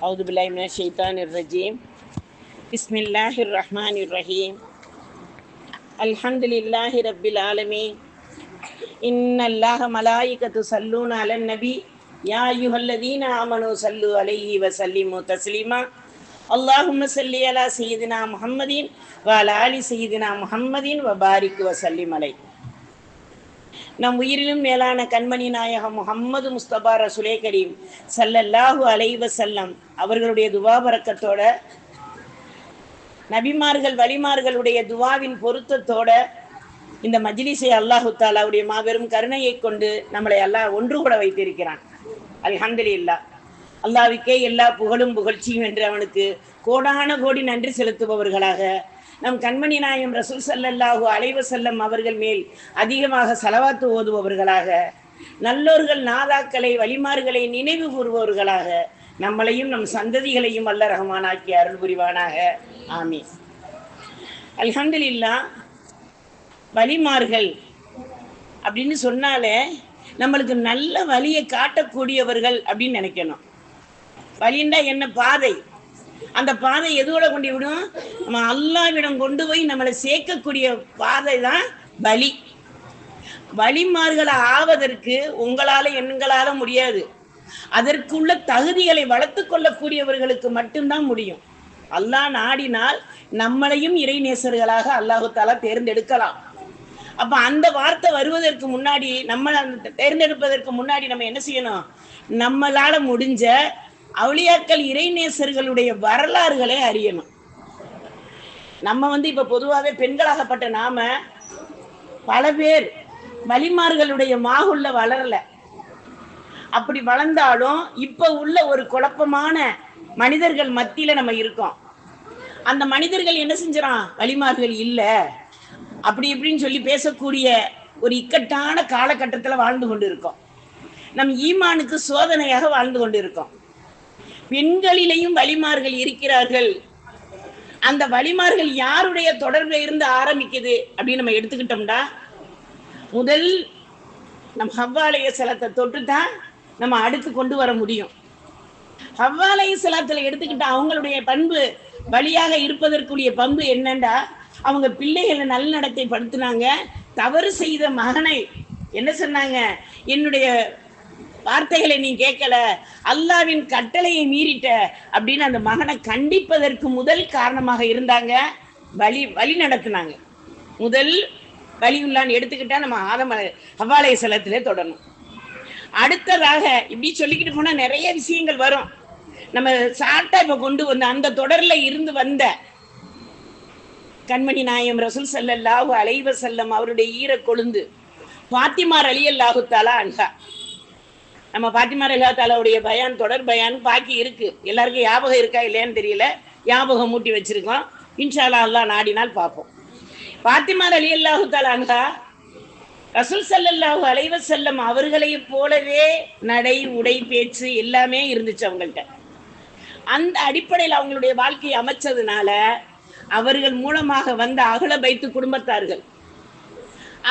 أعوذ بالله من الشيطان الرجيم. بسم الله الرحمن الرحيم. الحمد لله رب العالمين. إن الله ملائكة صلون على النبي. يا أيها الذين آمنوا صلوا عليه وسلموا تسليما. اللهم صل على سيدنا محمد وعلى آل سيدنا محمد وبارك وسلم عليه. நம் உயிரிலும் மேலான கண்மணி நாயகம் முகம்மது முஸ்தபா ரசுலே கரீம் சல்லல்லாஹு அலைவ செல்லம் அவர்களுடைய துவா பறக்கத்தோட நபிமார்கள் வலிமார்களுடைய துவாவின் பொருத்தத்தோட இந்த மஜ்லிஸை அல்லாஹு தாலாவுடைய மாபெரும் கருணையை கொண்டு நம்மளை அல்லாஹ் ஒன்று கூட வைத்திருக்கிறான். அல்ஹம்துலில்லா. அல்லாவுக்கே எல்லா புகழும் புகழ்ச்சியும் என்று அவனுக்கு கோடான கோடி நன்றி செலுத்துபவர்களாக நம் கண்மணி நாயம் ரசூல் சல்லல்லாஹு அலைவ செல்லம் அவர்கள் மேல் அதிகமாக செலவாத்து ஓதுபவர்களாக நல்லோர்கள் நாதாக்களை வழிமார்களை நினைவு கூறுபவர்களாக நம்மளையும் நம் சந்ததிகளையும் அல்ல ரஹமானாக்கி அருள் புரிவானாக. ஆமீன். அல்ஹம்துலில்லா வழிமார்கள் அப்படின்னு சொன்னாலே நம்மளுக்கு நல்ல வழியை காட்டக்கூடியவர்கள் அப்படின்னு நினைக்கணும். வழின்னா என்ன? பாதை. அந்த பாதை எதோட கொண்டு விடும்? நம்ம அல்லாவிடம் கொண்டு போய் நம்மளை சேர்க்கக்கூடிய பாதை தான் வழி வழிமார்களை ஆவதற்கு உங்களால எண்களால முடியாது. அதற்குள்ள தகுதிகளை வளர்த்து கொள்ளக்கூடியவர்களுக்கு மட்டும்தான் முடியும். அல்லாஹ் நாடினால் நம்மளையும் இறைநேசர்களாக அல்லாஹு தாலா தேர்ந்தெடுக்கலாம். அப்ப அந்த வார்த்தை வருவதற்கு முன்னாடி நம்ம தேர்ந்தெடுப்பதற்கு முன்னாடி நம்ம என்ன செய்யணும்? நம்மளால முடிஞ்ச அவளியாக்கள் இறைநேசர்களுடைய வரலாறுகளை அறியணும். நம்ம வந்து இப்ப பொதுவாகவே பெண்களாகப்பட்ட நாம பல பேர் வலிமார்களுடைய மாகுள்ள வளரல. அப்படி வளர்ந்தாலும் இப்ப உள்ள ஒரு குழப்பமான மனிதர்கள் மத்தியில நம்ம இருக்கோம். அந்த மனிதர்கள் என்ன செஞ்சிடான் வலிமார்கள் இல்ல. அப்படி இப்படின்னு சொல்லி பேசக்கூடிய ஒரு இக்கட்டான காலகட்டத்துல வாழ்ந்து கொண்டு இருக்கோம் நம் ஈமானுக்கு சோதனையாக வாழ்ந்து கொண்டு இருக்கோம் பெண்களிலேயும் வழிமார்கள் இருக்கிறார்கள். அந்த வழிமார்கள் யாருடைய தொடர்புல இருந்து ஆரம்பிக்குது அப்படின்னு நம்ம எடுத்துக்கிட்டோம்டா. முதல் நம் ஹவ்வாலய சலத்தை தொட்டு தான் நம்ம அடுத்து கொண்டு வர முடியும். ஹவ்வாலய சலத்துல எடுத்துக்கிட்ட அவங்களுடைய பண்பு வழியாக இருப்பதற்குரிய பண்பு என்னண்டா? அவங்க பிள்ளைகளை நல்லடத்தை படுத்தினாங்க. தவறு செய்த மகனை என்ன சொன்னாங்க? என்னுடைய வார்த்தைகளை நீ கேட்கல. அல்லாவின் கட்டளையை மீறிட்ட அப்படின்னு அந்த மகனை கண்டிப்பதற்கு முதல் காரணமாக இருந்தாங்க. வழி வழி நடத்தினாங்க. முதல் வழியுள்ளான்னு எடுத்துக்கிட்டா நம்ம ஆதம ஹவாலய சலத்திலே தொடரணும். அடுத்ததாக இப்படி சொல்லிக்கிட்டு போனா நிறைய விஷயங்கள் வரும். நம்ம சாட்டா இப்ப கொண்டு வந்த அந்த தொடர்ல இருந்து வந்த கண்மணி நாயம் ரசூல் சல்லல்லாஹு அலைவ செல்லம் அவருடைய ஈர கொழுந்து பாத்திமார் அலி அல்லாஹு தாலா அன்ஹா நம்ம பாத்திமார் அல்லா பயான் தொடர் பயான் பாக்கி இருக்கு. எல்லாருக்கும் ஞாபகம் இருக்கா இல்லையான்னு தெரியல. ஞாபகம் மூட்டி வச்சிருக்கோம். இன்ஷால்லா அல்லா நாடினால் பார்ப்போம். பாத்திமார் அலி அல்லாஹு தாலாங்கா ரசூல் சல்லாஹூ அலைவ செல்லம் அவர்களைப் போலவே நடை உடை பேச்சு எல்லாமே இருந்துச்சு அவங்கள்ட்ட. அந்த அடிப்படையில் அவங்களுடைய வாழ்க்கையை அமைச்சதுனால அவர்கள் மூலமாக வந்த அகல பைத்து குடும்பத்தார்கள்.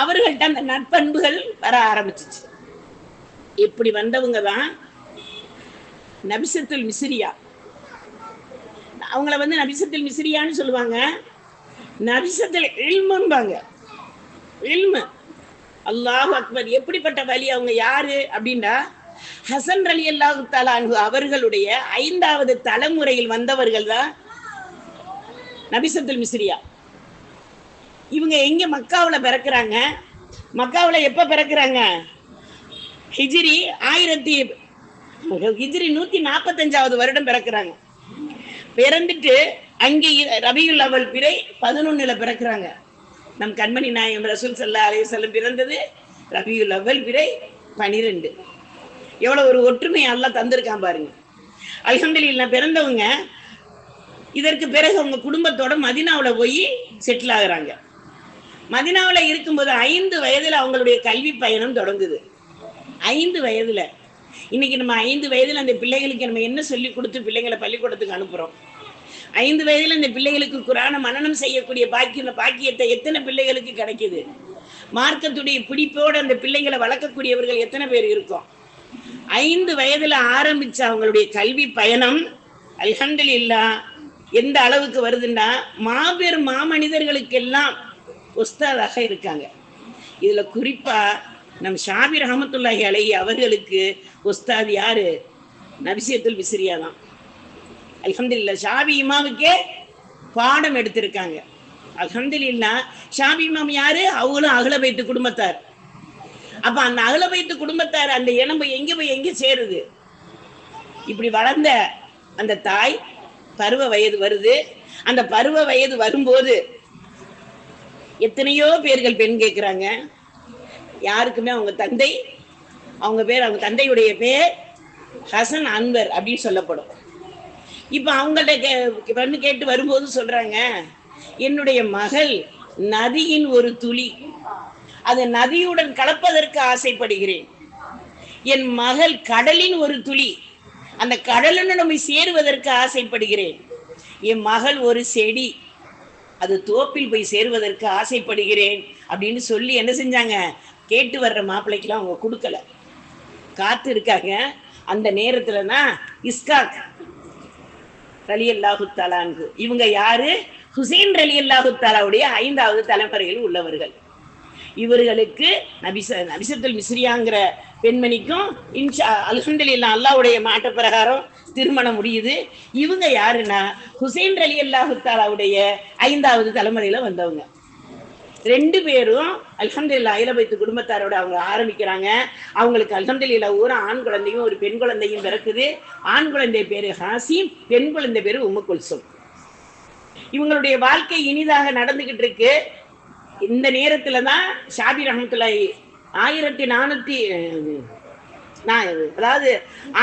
அவர்கள்ட்ட அந்த நட்பண்புகள் வர ஆரம்பிச்சிச்சு. இப்படி வந்தவங்க தான் நபிசத்துல் மிசிரியா. அவங்கள வந்து நபிசத்துல் மிசிரியான்னு சொல்லுவாங்க. நபிசத்துல் இல்மும்பாங்க இல்மு. அல்லாஹ் அக்பர். எப்படிப்பட்ட வழி அவங்க யாரு? அப்படின்னா ஹசன் அலி அல்லாஹு தாலானு அவர்களுடைய ஐந்தாவது தலைமுறையில் வந்தவர்கள் தான் நபிசத்துல் மிஸ்ரியா இவங்க எங்க மக்காவில் பிறக்கிறாங்க? மக்காவில் எப்போ பிறக்கிறாங்க? ஹிஜிரி ஆயிரத்தி ஹிஜிரி நூத்தி நாற்பத்தஞ்சாவது வருடம் பிறக்கிறாங்க. பிறந்துட்டு அங்கே ரபியுல் அவள் பிறை பதினொன்னுல பிறக்கிறாங்க. நம் கண்மணி நாயம் ரசூல் சல்லா அலைய செல்லம் பிறந்தது ரபியுல் அவல் பிறை பனிரெண்டு. எவ்வளவு ஒரு ஒற்றுமை எல்லாம் தந்திருக்கான் பாருங்க. அலமதுல்லா பிறந்தவங்க இதற்கு பிறகு அவங்க குடும்பத்தோட மதினாவில் போய் செட்டில் ஆகுறாங்க. மதினாவில் இருக்கும்போது ஐந்து வயதில் அவங்களுடைய கல்வி பயணம் தொடங்குது. ஐந்து வயதுல. இன்னைக்கு நம்ம ஐந்து வயதுல அந்த பிள்ளைகளுக்கு நம்ம என்ன சொல்லி கொடுத்து பிள்ளைங்களை பள்ளிக்கூடத்துக்கு அனுப்புறோம்? ஐந்து வயதுல இந்த பிள்ளைகளுக்கு குரான மனநம் செய்யக்கூடிய பாக்கிய பாக்கியத்தை எத்தனை பிள்ளைகளுக்கு கிடைக்குது? மார்க்கத்துடைய பிடிப்போடு அந்த பிள்ளைகளை வளர்க்கக்கூடியவர்கள் எத்தனை பேர் இருக்கோம்? ஐந்து வயதுல ஆரம்பிச்ச அவங்களுடைய கல்வி பயணம் அல்ஹம்துலில்லா எந்த அளவுக்கு வருதுன்னா மாபெரும் மாமனிதர்களுக்கெல்லாம் உஸ்தாதாக இருக்காங்க. இதுல குறிப்பா நம் ஷாபி ரஹமத்துல்லாஹி அலைஹி அவர்களுக்கு உஸ்தாத் யாரு? நபிசியத்துல் விசிறியா தான். அல்ஹம்துலில்லா ஷாபி இமாவுக்கே பாடம் எடுத்திருக்காங்க. அல்ஹம்துலில்லா ஷாபி இமாம் யாரு? அவங்களும் அகல வைத்து குடும்பத்தார். அப்ப அந்த அகல வைத்து குடும்பத்தார் அந்த இனம் எங்க போய் எங்க சேருது? இப்படி வளர்ந்த அந்த தாய் பருவ வயது வருது. அந்த பருவ வயது வரும்போது எத்தனையோ பேர்கள் பெண் கேட்குறாங்க யாருக்குமே அவங்க தந்தை அவங்க பேர் அவங்க தந்தையுடைய பேர் ஹசன் அன்வர் அப்படின்னு சொல்லப்படும். இப்போ அவங்கள்ட்ட கே பெண்ணு கேட்டு வரும்போது சொல்றாங்க என்னுடைய மகள் நதியின் ஒரு துளி அது நதியுடன் கலப்பதற்கு ஆசைப்படுகிறேன். என் மகள் கடலின் ஒரு துளி அந்த கடலுடன் நம்மை சேருவதற்கு ஆசைப்படுகிறேன். என் மகள் ஒரு செடி அது தோப்பில் போய் சேருவதற்கு ஆசைப்படுகிறேன் அப்படின்னு சொல்லி என்ன செஞ்சாங்க? கேட்டு வர்ற மாப்பிள்ளைக்கெல்லாம் அவங்க கொடுக்கல. காத்து இருக்காங்க. அந்த நேரத்துல தான் இஸ்காக் ரலி அல்லாஹு தலாங்கு இவங்க யாரு? ஹுசைன் ரலி அல்லாஹு தாலாவுடைய ஐந்தாவது தலைமுறையில் உள்ளவர்கள். இவர்களுக்கு நபிச நபிசத்துல் மிஸ்ரியாங்கிற பெண்மணிக்கும் இன்ஷா அல்ஹம்துலில்லாஹ் அல்லாஹ்வுடைய மாட்ட பிரகாரம் திருமணம் முடியுது. இவங்க யாருன்னா? ஹுசைன் அலி அல்லாஹு தாலாவுடைய ஐந்தாவது தலைமுறையில வந்தவங்க. ரெண்டு பேரும் அல்ஹம்துல்லா அயிலபைத்து குடும்பத்தாரோட அவங்க ஆரம்பிக்கிறாங்க. அவங்களுக்கு அல்ஹம்துல்லா ஒரு ஆண் குழந்தையும் ஒரு பெண் குழந்தையும் பிறக்குது. ஆண் குழந்தை பேரு ஹாசிம் பெண் குழந்தை பேரு உம்மு குல்சும். இவங்களுடைய வாழ்க்கை இனிதாக நடந்துகிட்டு இருக்கு. இந்த நேரத்துல தான் ஷாபி ரஹமத்துல்லா ஆயிரத்தி நானூத்தி நான் அதாவது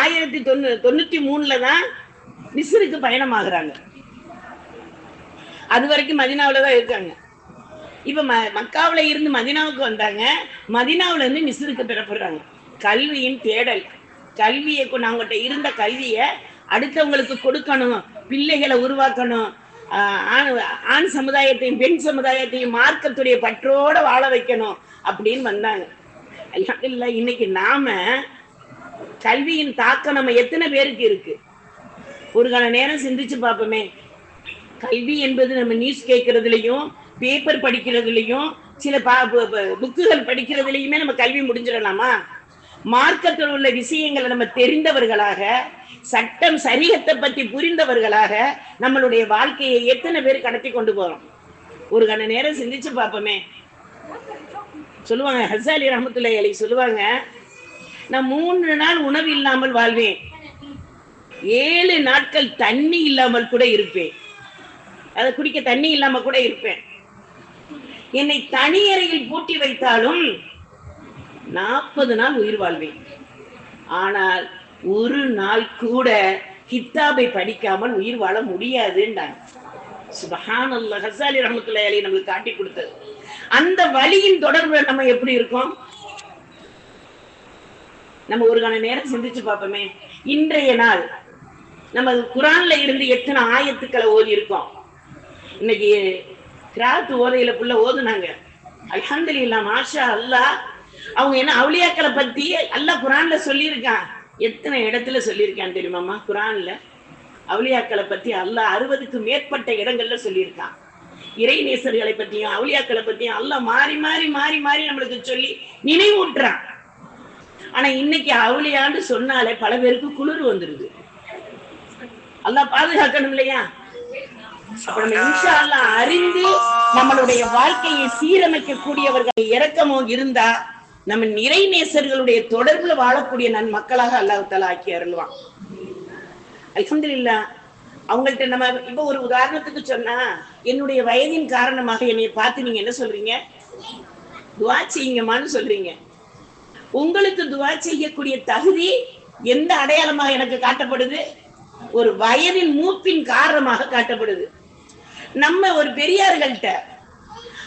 ஆயிரத்தி தொண்ணூ தொண்ணூத்தி மூணுல தான் மிஸ்ருக்கு பயணமாகறாங்க. அது வரைக்கும் மதினாவுல தான் இருக்காங்க. இப்ப ம மக்காவுல இருந்து மதினாவுக்கு வந்தாங்க. மதினாவில இருந்து மிஸ்ருக்கு பெறப்படுறாங்க. கல்வியின் தேடல். கல்வியை கொண்டு இருந்த கல்வியை அடுத்தவங்களுக்கு கொடுக்கணும். பிள்ளைகளை உருவாக்கணும். ஆண் ஆண் சமுதாயத்தையும் பெண் சமுதாயத்தையும் மார்க்கத்துடைய பற்றோட வாழ வைக்கணும் அப்படின்னு வந்தாங்க. இல்லை இன்னைக்கு நாம கல்வியின் தாக்கம் நம்ம எத்தனை பேருக்கு இருக்கு? ஒரு கால நேரம் சிந்திச்சு பார்ப்போமே. கல்வி என்பது நம்ம நியூஸ் கேட்கறதுலயும் பேப்பர் படிக்கிறதுலையும் சில புக்குகள் படிக்கிறதுலையுமே நம்ம கல்வி முடிஞ்சிடலாமா? மார்க்கத்தில் உள்ள விஷயங்களை நம்ம தெரிந்தவர்களாக சட்டம் சரீரத்தை பத்தி புரிந்தவர்களாக நம்மளுடைய வாழ்க்கையை எத்தனை பேர் கடத்தி கொண்டு போறோம்? ஒரு கண நேரம் சிந்திச்சு பார்ப்போமே. சொல்லுவாங்க ஹசாலி ரஹமத்துல்லா அலி சொல்லுவாங்க நான் மூன்று நாள் உணவு இல்லாமல் வாழ்வேன். ஏழு நாட்கள் தண்ணி இல்லாமல் கூட இருப்பேன். அதை குடிக்க தண்ணி இல்லாம கூட இருப்பேன். என்னை தனியறையில் பூட்டி வைத்தாலும் நாற்பது நாள் உயிர் வாழ்வேன். ஆனால் ஒரு நாள் கூட கித்தாபை படிக்காமல் உயிர் வாழ முடியாதுன்றாங்க சுபஹானல்லாஹ் ஹசாலி ரஹமத்துல்லாஹி அலைஹி நம்மளுக்கு காட்டி கொடுத்தது. அந்த வழியின் தொடர்புல நம்ம எப்படி இருக்கோம்? நம்ம ஒரு கண நேரம் சிந்திச்சு பார்ப்போமே. இன்றைய நாள் நம்ம குரான்ல இருந்து எத்தனை ஆயத்துக்களை ஓதி இருக்கோம்? இன்னைக்கு கிராத்து ஓதையில புள்ள ஓதுனாங்க. அல்ஹம்துலில்லாஹ் மாஷா அல்லாஹ் அவங்க என்ன அவளியாக்களை பத்தி அல்லாஹ் குரான்ல சொல்லியிருக்கான். எத்தனை இடத்துல சொல்லியிருக்கான் தெரியுமாம்மா? குரான்ல அவளியாக்களை பத்தி அல்லாஹ் அறுபதுக்கு மேற்பட்ட இடங்கள்ல சொல்லியிருக்கான். இறை நேசர்களை பத்தியும் அவளியாக்களை பத்தியும் அல்லாஹ் மாறி மாறி மாறி மாறி நம்மளுக்கு சொல்லி நினைவூட்டுறான். ஆனா இன்னைக்கு அவளியான்னு சொன்னாலே பல பேருக்கு குளிர் வந்துருது. அல்லாஹ் பாதுகாக்கணும் இல்லையா? அப்ப நம்ம அறிந்து நம்மளுடைய வாழ்க்கையை சீரமைக்க கூடியவர்கள் இறக்கமோ இருந்தா நம்ம நிறை நேசர்களுடைய தொடர்புல வாழக்கூடிய நன் மக்களாக அல்லாஹால ஆக்கி அருள்வான். இல்லா அவங்கள்ட்ட நம்ம இப்ப ஒரு உதாரணத்துக்கு சொன்னா என்னுடைய வயதின் காரணமாக என்னை பார்த்து நீங்க என்ன சொல்றீங்க? துவா செய்யுங்கம்மான்னு சொல்றீங்க. உங்களுக்கு துவா செய்யக்கூடிய தகுதி எந்த அடையாளமாக எனக்கு காட்டப்படுது? ஒரு வயதின் மூப்பின் காரணமாக காட்டப்படுது. நம்ம ஒரு பெரியார்கள்ட்ட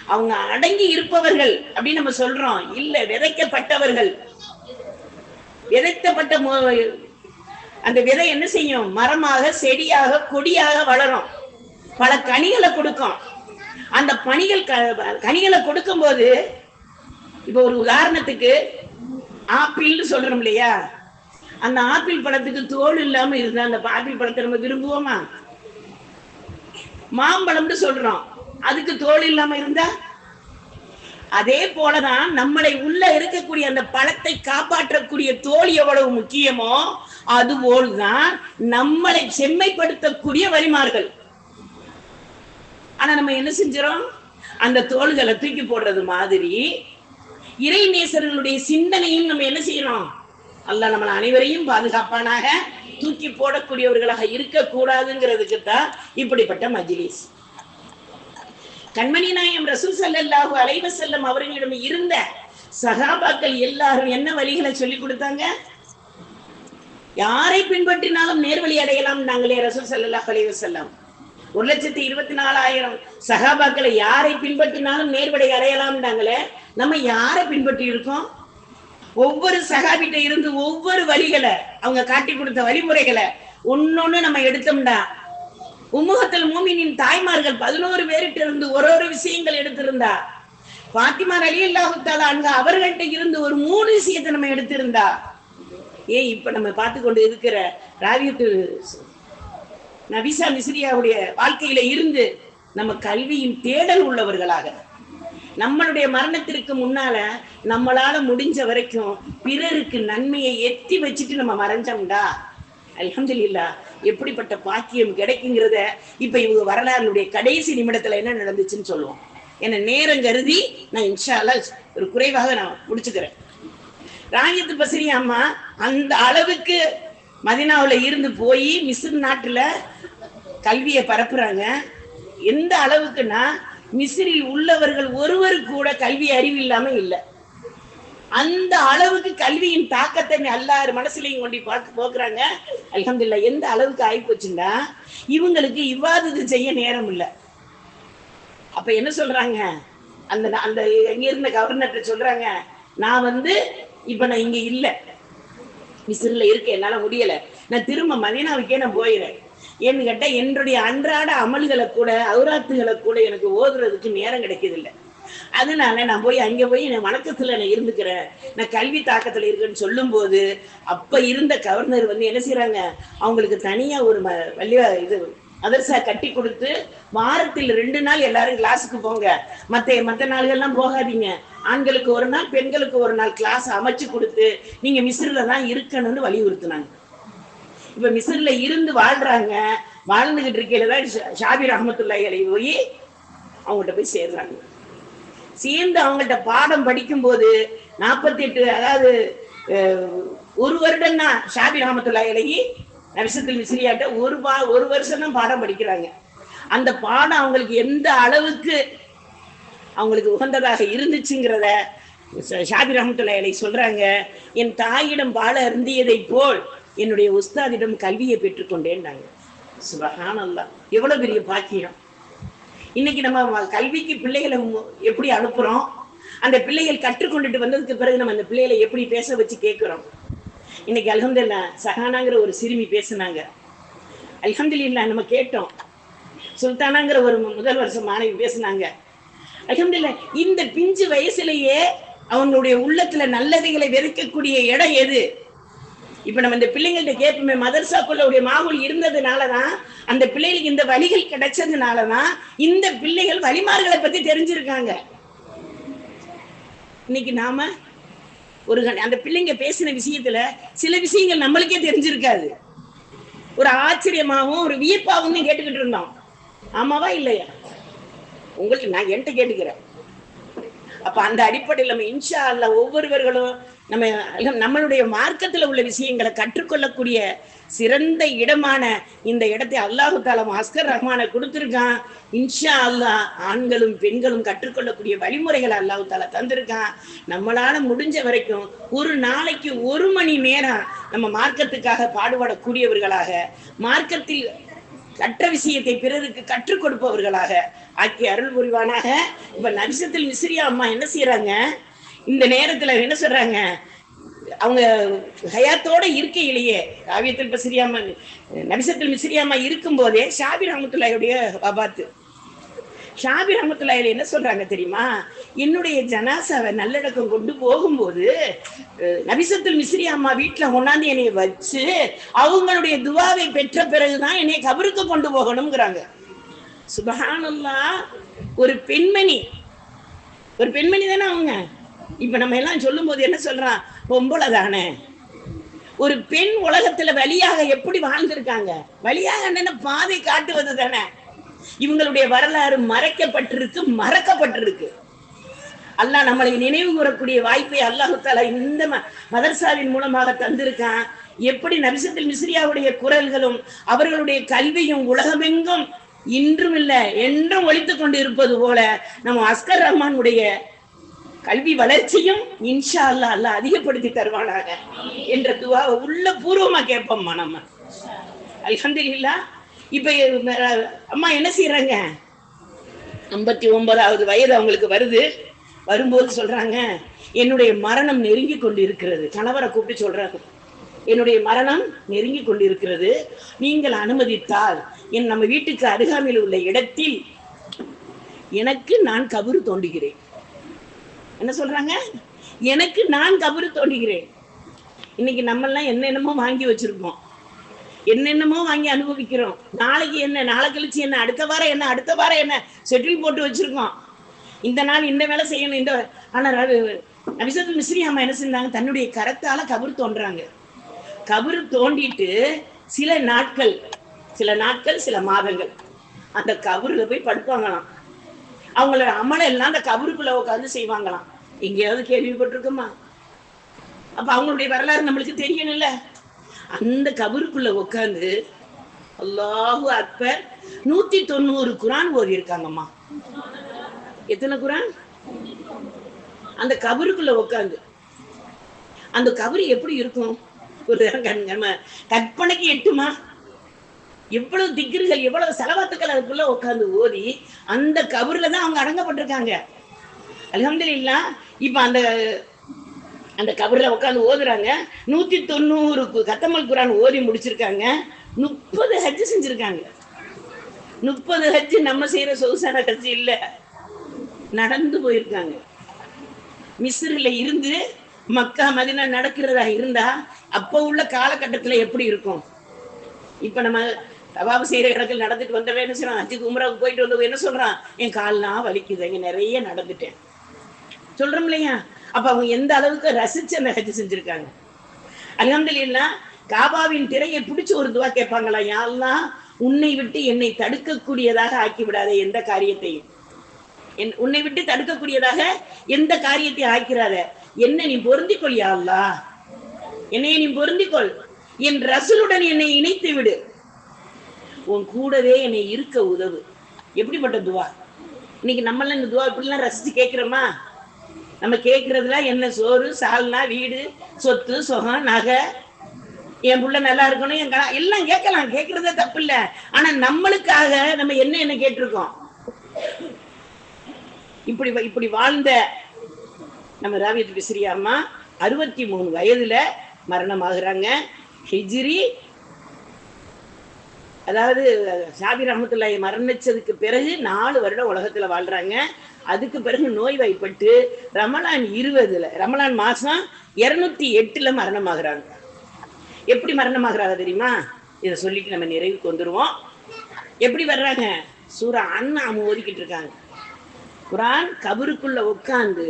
அவங்க அடங்கி இருப்பவர்கள் அப்படின்னு நம்ம சொல்றோம். இல்ல விதைக்கப்பட்டவர்கள். விதைக்கப்பட்ட மோ- அந்த விதை என்ன செய்யும்? மரமாக செடியாக கொடியாக வளரும். பல கனிகளை கொடுக்கும். அந்த பணிகள் க- கனிகளை கொடுக்கும்போது இப்ப ஒரு உதாரணத்துக்கு ஆப்பிள்னு சொல்றோம் இல்லையா? அந்த ஆப்பிள் பழத்துக்கு தோல் இல்லாம இருந்தா அந்த ஆப்பிள் பழத்தை நம்ம விரும்புவோமா? மாம்பழம்னு சொல்றோம். அதுக்கு தோல் இல்லாம இருந்தா? அதே போலதான் நம்மளை உள்ள இருக்கக்கூடிய அந்த பழத்தை காப்பாற்றக்கூடிய தோல் எவ்வளவு முக்கியமோ அதுபோல்தான் நம்மளை செம்மைப்படுத்தக்கூடிய வழிமார்கள் ஆனா நம்ம என்ன செஞ்சிடோம் அந்த தோள்களை தூக்கி போடுறது மாதிரி இறை நேசர்களுடைய சிந்தனையும் நம்ம என்ன செய்யறோம்? அல்லாஹ் நம்மளை அனைவரையும் பாதுகாப்பானாக தூக்கி போடக்கூடியவர்களாக இருக்கக்கூடாதுங்கிறதுக்கு தான் இப்படிப்பட்ட மஜிலிஸ். கண்மணி நாயம் ரசூல் ஸல்லல்லாஹு அலைவ செல்லம் அவர்களிடம் இருந்த சகாபாக்கள் எல்லாரும் என்ன வழிகளை சொல்லி கொடுத்தாங்க? யாரை பின்பற்றினாலும் நேர்வழி அடையலாம் நாங்களே ரசூல் ஸல்லல்லாஹு அலைவ செல்லம் ஒரு லட்சத்தி இருபத்தி நாலாயிரம் சகாபாக்களை யாரை பின்பற்றினாலும் நேர்வழி அடையலாம்னாங்களே நம்ம யாரை பின்பற்றி இருக்கோம்? ஒவ்வொரு சகாபிட்ட இருந்து ஒவ்வொரு வழிகளை அவங்க காட்டி கொடுத்த வழிமுறைகளை ஒன்னொன்னு நம்ம எடுத்தோம்டா. உம்முகத்தில் மூமினின் தாய்மார்கள் பதினோரு பேரிட்ட இருந்து ஒரு ஒரு விஷயங்கள் எடுத்திருந்தா. பாத்திமார் அலி அல்லாஹுத்தாலா அங்க அவர்கள்ட்ட இருந்து ஒரு மூணு விஷயத்தை நம்ம எடுத்திருந்தா. ஏன் இப்ப நம்ம பார்த்து கொண்டு இருக்கிற ராவியத்து நபிசா மிஸ்ரியாவுடைய வாழ்க்கையில இருந்து நம்ம கல்வியின் தேடல் உள்ளவர்களாக நம்மளுடைய மரணத்திற்கு முன்னால நம்மளால முடிஞ்ச வரைக்கும் பிறருக்கு நன்மையை எத்தி வச்சுட்டு நம்ம மறைஞ்சோம்டா. அலமதுல்லா எப்படிப்பட்ட பாக்கியம் கிடைக்குங்கிறத இப்ப இவங்க வரலாறுடைய கடைசி நிமிடத்துல என்ன நடந்துச்சுன்னு சொல்லுவோம். என்ன நேரம் கருதி நான் இன்ஷால ஒரு குறைவாக நான் முடிச்சுக்கிறேன். ராணியத்து பசிரி அம்மா அந்த அளவுக்கு மதினாவில் இருந்து போய் மிஸ்ர் நாட்டுல கல்வியை பரப்புறாங்க. எந்த அளவுக்குன்னா மிஸ்ரில் உள்ளவர்கள் ஒருவர் கூட கல்வி அறிவு இல்லாம இல்லை. அந்த அளவுக்கு கல்வியின் தாக்கத்தை எல்லார் மனசுலையும் கொண்டு பார்க்க போக்குறாங்க. அல்ஹம்துலில்லாஹ் எந்த அளவுக்கு ஆகி போச்சுன்னா இவங்களுக்கு இவ்வாறு செய்ய நேரம் இல்லை அப்ப என்ன சொல்றாங்க? அந்த அந்த எங்க இருந்த கவர்னர்கிட்ட சொல்றாங்க நான் வந்து இப்ப நான் இங்க இல்லை. மிஸ்ரில் இருக்க என்னால முடியல. நான் திரும்ப மதினாவுக்கே நான் போயிடுறேன் ஏன்னு கேட்டா என்னுடைய அன்றாட அமல்களை கூட அவுராத்துகளை கூட எனக்கு ஓதுறதுக்கு நேரம் கிடைக்கிறதில்ல அதனால நான் போய் அங்க போய் என் வணக்கத்துல நான் இருந்துக்கிறேன். நான் கல்வி தாக்கத்துல இருக்கேன்னு சொல்லும் போது அப்ப இருந்த கவர்னர் வந்து என்ன செய்யறாங்க அவங்களுக்கு தனியா ஒரு ம- இது மதர்சா கட்டி கொடுத்து வாரத்தில் ரெண்டு நாள் எல்லாரும் கிளாஸுக்கு போங்க. மத்த மத்த நாள்கள்லாம் போகாதீங்க. ஆண்களுக்கு ஒரு நாள் பெண்களுக்கு ஒரு நாள் கிளாஸ் அமைச்சு கொடுத்து நீங்க மிஸ்ரில தான் இருக்கணும்னு வலியுறுத்தினாங்க. இப்ப மிஸ்ர்ல இருந்து வாழ்றாங்க. வாழ்ந்துகிட்டு இருக்கையில தான் ஷாபி ரஹமத்துல்லாய் போய் அவங்கள்ட்ட போய் சேர்றாங்க. சேர்ந்து அவங்கள்ட்ட பாடம் படிக்கும்போது நாற்பத்தி எட்டு அதாவது ஒரு வருடம் தான் ஷாபி ரஹமத்துல்லாய் அலைஹி நபிசத்தில் மிஸ்ரியாட்ட ஒரு பா ஒரு வருஷம் தான் பாடம் படிக்கிறாங்க. அந்த பாடம் அவங்களுக்கு எந்த அளவுக்கு அவங்களுக்கு உகந்ததாக இருந்துச்சுங்கிறத ஷாபி ரஹமத்துல்லாய் அலைஹி சொல்றாங்க. என் தாயிடம் பால அருந்தியதை போல் என்னுடைய உஸ்தாதிடம் கல்வியை பெற்றுக்கொண்டேன்னாங்க சுபகான் அல்லாஹ் எவ்வளவு பெரிய பாக்கியம். இன்னைக்கு நம்ம கல்விக்கு பிள்ளைகளை எப்படி அனுப்புறோம்? அந்த பிள்ளைகள் கற்றுக்கொண்டுட்டு வந்ததுக்கு பிறகு நம்ம அந்த பிள்ளைகளை எப்படி பேச வச்சு கேட்கிறோம்? இன்னைக்கு அல்ஹம்துலில்லாஹ் சஹானாங்கிற ஒரு சிறுமி பேசுனாங்க. அல்ஹம்துலில்லாஹ் நம்ம கேட்டோம். சுல்தானாங்கிற ஒரு முதல் வருஷம் மாணவி பேசுனாங்க. அல்ஹம்துலில்லாஹ் இந்த பிஞ்சு வயசுலயே அவங்களுடைய உள்ளத்துல நல்லதைகளை வெறுக்கக்கூடிய இடம் எது? இப்ப நம்ம இந்த பிள்ளைங்கள்ட்ட கேட்போமே மதர்சாக்குள்ள மாகுல் இருந்ததுனாலதான் அந்த பிள்ளைகளுக்கு இந்த வழிகள் கிடைச்சதுனாலதான் இந்த பிள்ளைகள் வழிமார்களை பத்தி தெரிஞ்சிருக்காங்க. இன்னைக்கு நாம ஒரு அந்த பிள்ளைங்க பேசின விஷயத்துல சில விஷயங்கள் நம்மளுக்கே தெரிஞ்சிருக்காது. ஒரு ஆச்சரியமாகவும் ஒரு வியப்பாகவும் கேட்டுக்கிட்டு இருந்தோம். ஆமாவா இல்லையா? உங்களுக்கு நான் என்கிட்ட கேட்டுக்கிறேன். அப்ப அந்த அடிப்படையில் நம்ம இன்ஷா அல்லாஹ் ஒவ்வொருவர்களும் நம்ம நம்மளுடைய மார்க்கத்துல உள்ள விஷயங்களை கற்றுக்கொள்ளக்கூடிய சிறந்த இடமான இந்த இடத்தை அல்லாஹு தாலா அஸ்கர் ரஹ்மானை கொடுத்துருக்கான். இன்ஷா அல்லாஹ் ஆண்களும் பெண்களும் கற்றுக்கொள்ளக்கூடிய வழிமுறைகளை அல்லாஹு தாலா தந்திருக்கான். நம்மளால முடிஞ்ச வரைக்கும் ஒரு நாளைக்கு ஒரு மணி நேரம் நம்ம மார்க்கத்துக்காக பாடுபடக்கூடியவர்களாக மார்க்கத்தில் கற்ற விஷயத்தை பிறருக்கு கற்றுக் கொடுப்பவர்களாக ஆக்கி அருள் புரிவானாக. இப்ப நரிசத்தில் மிஸ்ரியா அம்மா என்ன செய்யறாங்க இந்த நேரத்துல என்ன சொல்றாங்க? அவங்க ஹயாத்தோட இருக்கையிலேயே காவியத்தில் பசிரியாமா நபிசத்தில் மிஸ்ரியாமா இருக்கும் போதே ஷாபி ரஹமத்துல்லாவுடைய வபாத்து. ஷாபி ரஹமத்துல்லாஹி என்ன சொல்றாங்க தெரியுமா? என்னுடைய ஜனாசாவை நல்லடக்கம் கொண்டு போகும்போது நபிசத்துல் மிஸ்ரி அம்மா வீட்டுல கொண்டாந்து என்னை வச்சு அவங்களுடைய துவாவை பெற்ற பிறகுதான் என்னை கபருக்கு கொண்டு போகணுங்கிறாங்க சுபஹானல்லா ஒரு பெண்மணி ஒரு பெண்மணி தானே அவங்க? இப்ப நம்ம எல்லாம் சொல்லும் போது என்ன சொல்றான் பொம்பளை தானே ஒரு பெண் உலகத்துல வழியாக எப்படி வாழ்ந்திருக்காங்க? வழியாக என்னென்ன பாதை காட்டுவது தானே? இவங்களுடைய வரலாறு மறைக்கப்பட்டிருக்கு மறக்கப்பட்டிருக்கு. அல்லாஹ் நம்மளை நினைவு கூறக்கூடிய வாய்ப்பை அல்லாஹு தாலா இந்த மதர்சாவின் மூலமாக தந்திருக்கான். எப்படி நபிசத்தில் மிஸ்ரியாவுடைய குரல்களும் அவர்களுடைய கல்வியும் உலகமெங்கும் இன்றும் இல்ல என்றும் ஒழித்துக் கொண்டு இருப்பது போல நம்ம அஸ்கர் ரஹ்மானுடைய கல்வி வளர்ச்சியும் இன்ஷா அல்லா அல்லா அதிகப்படுத்தி தருவானாக என்ற துவாவை உள்ள பூர்வமா கேட்போம்மா நம்ம. அல்ஹம்துலில்லாஹ் இப்ப அம்மா என்ன செய்யறாங்க ஐம்பத்தி ஒன்பதாவது வயது அவங்களுக்கு வருது. வரும்போது சொல்றாங்க என்னுடைய மரணம் நெருங்கி கொண்டு இருக்கிறது கணவரை கூப்பிட்டு சொல்றாங்க என்னுடைய மரணம் நெருங்கி கொண்டு இருக்கிறது நீங்கள் அனுமதித்தால் என் நம்ம வீட்டுக்கு அருகாமையில் உள்ள இடத்தில் எனக்கு நான் கபரு தோண்டுகிறேன். என்ன சொல்றாங்க? எனக்கு நான் கபரு தோண்டுகிறேன். இன்னைக்கு நம்மெல்லாம் என்னென்னமோ வாங்கி வச்சிருக்கோம். என்னென்னமோ வாங்கி அனுபவிக்கிறோம். நாளைக்கு என்ன நாளை கழிச்சு என்ன அடுத்த வாரம் என்ன அடுத்த வாரம் என்ன செட்டில் போட்டு வச்சிருக்கோம். இந்த நாள் இந்த வேலை செய்யணும் இந்த ஆனா நபிசத்து மிஸ்ரி அம்மா என்ன செஞ்சாங்க? தன்னுடைய கரத்தால கபர் தோன்றாங்க. கபர் தோண்டிட்டு சில நாட்கள் சில நாட்கள் சில மாதங்கள் அந்த கபருல போய் படுப்பாங்களாம். அவங்களோட அமலை எல்லாம் அந்த கபருக்குள்ள உட்காந்து செய்வாங்களாம். எங்கேயாவது கேள்விப்பட்டிருக்குமா? அப்ப அவங்களுடைய வரலாறு நம்மளுக்கு தெரியணும்ல. அந்த கபருக்குள்ள உட்காந்து அல்லாஹு அக்பர் நூத்தி தொண்ணூறு குரான் ஓதி இருக்காங்கம்மா எத்தனை குரான்? அந்த கபருக்குள்ள உட்காந்து அந்த கபரு எப்படி இருக்கும்? ஒரு கண்- நம்ம கற்பனைக்கு எட்டுமா? எவ்வளவு திக்ருகள் எவ்வளவு செலவாத்துக்கள் அதுக்குள்ள உட்காந்து ஓதி அந்த கபருல தான் அவங்க அடங்கப்பட்டிருக்காங்க. அல்ஹம்துலில்லாஹ் இப்ப அந்த அந்த கபரில் உட்காந்து ஓதுறாங்க. நூத்தி தொண்ணூறு கத்தமல் குரான் ஓதி முடிச்சிருக்காங்க. முப்பது ஹஜ்ஜு செஞ்சிருக்காங்க. முப்பது ஹஜ்ஜு நம்ம செய்யற சொகுசான கட்சி இல்லை. நடந்து போயிருக்காங்க. மிஸ்ரில் இருந்து மக்கா மதினா நடக்கிறதா இருந்தா அப்போ உள்ள காலகட்டத்தில் எப்படி இருக்கும்? இப்போ நம்ம தவாபு செய்கிற இடத்துல நடந்துட்டு வந்தவன் என்ன செய்யறான் அஜித் உமராவுக்கு போயிட்டு வந்தவன் என்ன சொல்றான்? என் கால்லாம் வலிக்குது இங்கே நிறைய நடந்துட்டேன். சொல்றோம் இல்லையா? அப்ப அவங்க எந்த அளவுக்கு ரசிச்சு அந்த ஹஜ் செஞ்சிருக்காங்க? அல்ஹம்துலில்லாஹ் காபாவின் திரையை பிடிச்சு ஒரு துவா கேட்பாங்களா? யா உன்னை விட்டு என்னை தடுக்கக்கூடியதாக ஆக்கி விடாதே எந்த காரியத்தையும். என் உன்னை விட்டு தடுக்கக்கூடியதாக எந்த காரியத்தை ஆக்கிறாத என்ன நீ பொருந்திக்கொள் யா என்னை நீ பொருந்திக்கொள். என் ரசலுடன் என்னை இணைத்து விடு. உன் கூடவே என்னை இருக்க உதவு. எப்படிப்பட்ட துவா? இன்னைக்கு நம்மளாம் இந்த துவா இப்படிலாம் ரசிச்சு கேட்கிறோமா? நம்ம கேட்கறதுல என்ன சோறு சால்னா வீடு சொத்து சுகம் நகை? என் புள்ள நல்லா இருக்கணும் என் கண- எல்லாம் கேட்கலாம் கேட்கறதே தப்பு இல்ல ஆனா நம்மளுக்காக நம்ம என்ன என்ன கேட்டிருக்கோம்? இப்படி இப்படி வாழ்ந்த நம்ம ராவியத் பிஸ்ரி அம்மா அறுபத்தி மூணு வயதுல மரணம் ஆகுறாங்க ஹிஜ்ரி அதாவது சாபி ரஹமத்துல்லாய் மரணிச்சதுக்கு பிறகு நாலு வருடம் உலகத்துல வாழ்றாங்க. அதுக்கு பிறகு நோய்வாய்ப்பட்டு ரமலான் இருபதுல ரமலான் மாசம் இருநூத்தி எட்டுல மரணமாகுறாங்க. எப்படி மரணமாகுறாங்க தெரியுமா? இதை சொல்லிட்டு நம்ம நிறைவுக்கு வந்துருவோம். எப்படி வர்றாங்க? சூரா அண்ணா ஓதிக்கிட்டு இருக்காங்க. குரான் கபருக்குள்ள உட்காந்து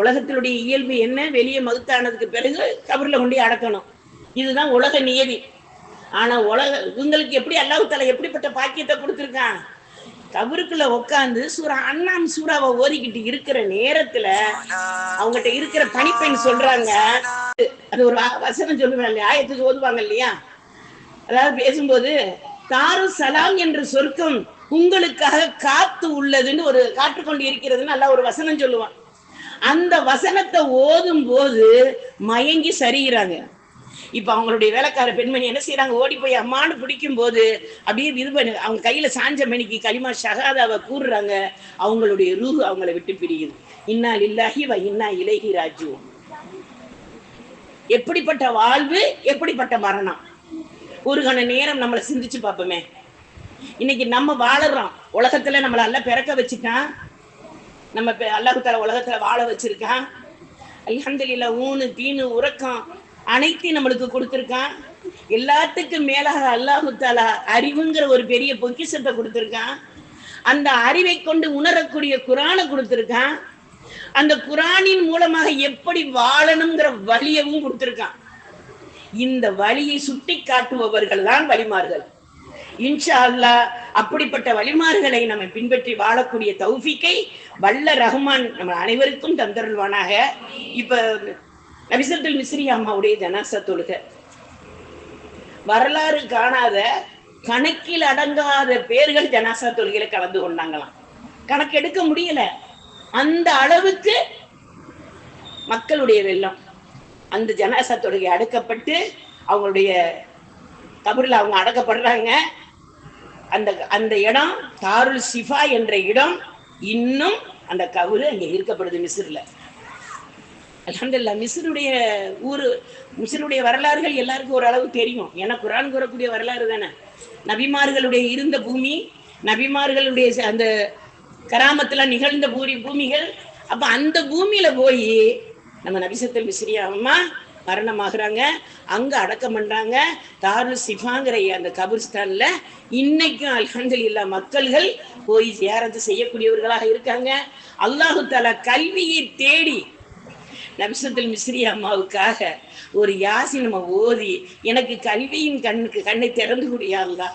உலகத்தினுடைய இயல்பு என்ன? வெளியே மகுத்தானதுக்கு பிறகு கபர்ல கொண்டு அடக்கணும். இதுதான் உலக நியதி. ஆனா உலக இவங்களுக்கு எப்படி அல்லாஹு தஆலா எப்படிப்பட்ட பாக்கியத்தை கொடுத்துருக்கான்? கபருக்குள்ள உட்காந்து சூரா அண்ணாம் சூறாவை ஓதிக்கிட்டு இருக்கிற நேரத்துல அவங்ககிட்ட இருக்கிற பணிப்பெண் சொல்றாங்க. அது ஒரு வசனம் சொல்லுவேன் இல்லையா ஆயத்துக்கு ஓதுவாங்க இல்லையா? அதாவது பேசும்போது தாரு சலாம் என்ற சொர்க்கம் உங்களுக்காக காத்து உள்ளதுன்னு ஒரு காற்றுக்கொண்டு இருக்கிறதுன்னு நல்லா ஒரு வசனம் சொல்லுவான். அந்த வசனத்தை ஓதும் போது மயங்கி சரிகிறாங்க இப்ப அவங்களுடைய வேலைக்கார பெண்மணி என்ன செய்யறாங்க ஓடி போய் அம்மானு பிடிக்கும் போது அப்படியே இது அவங்க கையில சாஞ்ச மணிக்கு களிமா ஷஹாதாவை கூறுறாங்க. அவங்களுடைய ரூகு அவங்கள விட்டு பிரியுது. இன்னா லில்லாஹி வ இன்னா இலகி ராஜு எப்படிப்பட்ட வாழ்வு எப்படிப்பட்ட மரணம்? ஒரு கண நேரம் நம்மளை சிந்திச்சு பார்ப்போமே. இன்னைக்கு நம்ம வாழறோம். உலகத்துல நம்மள எல்லாம் பிறக்க வச்சுட்டான். நம்ம அல்லாஹு தால உலகத்துல வாழ வச்சிருக்கான். அல்ஹம்துலில்லாஹ் ஊனு தீனு உறக்கம் அனைத்தையும் நம்மளுக்கு கொடுத்துருக்கான். எல்லாத்துக்கும் மேலாக அல்லாஹு தாலா அறிவுங்கிற ஒரு பெரிய பொக்கிஷத்தை கொடுத்துருக்கான். அந்த அறிவை கொண்டு உணரக்கூடிய குரானை கொடுத்துருக்கான். அந்த குரானின் மூலமாக எப்படி வாழணுங்கிற வழியவும் கொடுத்துருக்கான். இந்த வழியை சுட்டி காட்டுபவர்கள் தான் வழிமார்கள். இன்ஷா அல்லாஹ் அப்படிப்பட்ட வழிமார்களை நம்ம பின்பற்றி வாழக்கூடிய தௌஃபிக்கை வல்ல ரஹ்மான் நம்ம அனைவருக்கும் தந்தருள்வானாக. இப்ப நபிசத்துல் மிஸ்ரி அம்மாவுடைய ஜனாசா தொழுகை. வரலாறு காணாத கணக்கில் அடங்காத பேர்கள் ஜனாசா தொழுகையில கலந்து கொண்டாங்களாம். கணக்கு எடுக்க முடியல. அந்த அளவுக்கு மக்களுடைய வெள்ளம். அந்த ஜனாசா தொழுகை அடக்கப்பட்டு அவங்களுடைய கபரில் அவங்க அடக்கப்படுறாங்க. அந்த அந்த இடம் தாருல் சிஃபா என்ற இடம் இன்னும் அந்த கவுரு அங்கே இருக்கப்படுது மிஸ்ரில். அலமதுல்லா மிஸ்ருடைய ஊர் மிஸ்ருடைய வரலாறுகள் எல்லாருக்கும் ஓரளவு தெரியும். ஏன்னா குரான் கூறக்கூடிய வரலாறு தானே? நபிமார்களுடைய இருந்த பூமி நபிமார்களுடைய அந்த கராமத்துல நிகழ்ந்த பூரி பூமிகள் அப்ப அந்த பூமியில போய் நம்ம நபிசத்தல் மிஸ்ரியா அம்மா மரணமாகறாங்க. அங்க அடக்கம் பண்றாங்க. தாரு சிஃபாங்கிற அந்த கபிர்ஸ்தான்ல இன்னைக்கும் அல்ஹம்துலில்லாஹ் மக்கள்கள் போய் ஜியாரத்து செய்யக்கூடியவர்களாக இருக்காங்க. அல்லாஹு தாலா கல்வியை தேடி நபிசத்துல் மிஸ்ரி அம்மாவுக்காக ஒரு யாசி நம்ம ஓதி எனக்கு கல்வியின் கண்ணுக்கு கண்ணை திறந்து கூடியாங்களா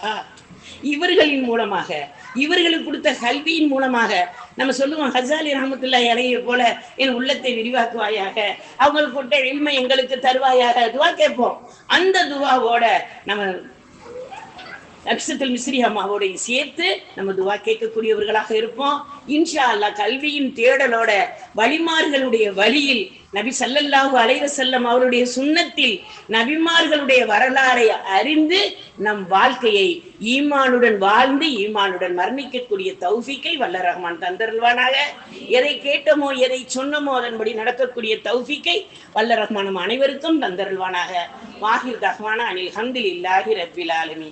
இவர்களின் மூலமாக இவர்களுக்கு கொடுத்த கல்வியின் மூலமாக நம்ம சொல்லுவோம் ஹசாலி ரஹமத்துல்லா இலையை போல என் உள்ளத்தை விரிவாக்குவாயாக அவங்களுக்கு கொடுத்த எளிமை எங்களுக்கு தருவாயாக துவா கேட்போம். அந்த துவாவோட நம்ம நபிசத்துல் மிஸ்ரி அம்மாவோட சேர்த்து நம்ம துவா கேட்கக்கூடியவர்களாக இருப்போம். இன்ஷா அல்லாஹ் கல்வியின் தேடலோட வழிமார்களுடைய வழியில் நபி ஸல்லல்லாஹு அலைஹி வஸல்லம் அவருடைய சுண்ணத்தில் நபிமார்களுடைய வரலாறை அறிந்து நம் வாழ்க்கையை ஈமானுடன் வாழ்ந்து ஈமானுடன் மரணிக்கக்கூடிய தௌஃபிக்கை வல்ல ரஹ்மான் தந்தருள்வானாக. எதை கேட்டமோ எதை சொன்னமோ அதன்படி நடக்கக்கூடிய தௌஃபிக்கை வல்ல ரஹ்மானும் அனைவருக்கும் தந்தருள்வானாக. வாஹிர் ரஹ்மான அனில் ஹம்துலில்லாஹி ரப்பில் ஆலமி